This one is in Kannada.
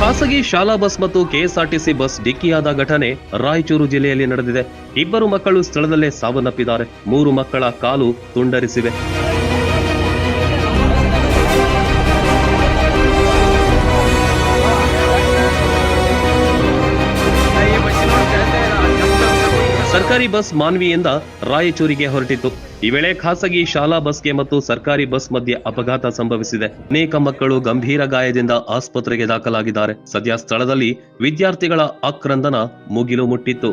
ಖಾಸಗಿ ಶಾಲಾ ಬಸ್ ಮತ್ತು ಕೆಎಸ್ಆರ್ಟಿಸಿ ಬಸ್ ಡಿಕ್ಕಿಯಾದ ಘಟನೆ ರಾಯಚೂರು ಜಿಲ್ಲೆಯಲ್ಲಿ ನಡೆದಿದೆ. ಇಬ್ಬರು ಮಕ್ಕಳು ಸ್ಥಳದಲ್ಲೇ ಸಾವನ್ನಪ್ಪಿದ್ದಾರೆ. ಮೂರು ಮಕ್ಕಳ ಕಾಲು ತುಂಡರಿಸಿವೆ. ಸರ್ಕಾರಿ ಬಸ್ ಮಾನ್ವಿಯಿಂದ ರಾಯಚೂರಿಗೆ ಹೊರಟಿತ್ತು. ಈ ವೇಳೆ ಖಾಸಗಿ ಶಾಲಾ ಬಸ್ಗೆ ಮತ್ತು ಸರ್ಕಾರಿ ಬಸ್ ಮಧ್ಯೆ ಅಪಘಾತ ಸಂಭವಿಸಿದೆ. ಅನೇಕ ಮಕ್ಕಳು ಗಂಭೀರ ಗಾಯದಿಂದ ಆಸ್ಪತ್ರೆಗೆ ದಾಖಲಾಗಿದ್ದಾರೆ. ಸದ್ಯ ಸ್ಥಳದಲ್ಲಿ ವಿದ್ಯಾರ್ಥಿಗಳ ಆಕ್ರಂದನ ಮುಗಿಲು ಮುಟ್ಟಿತ್ತು.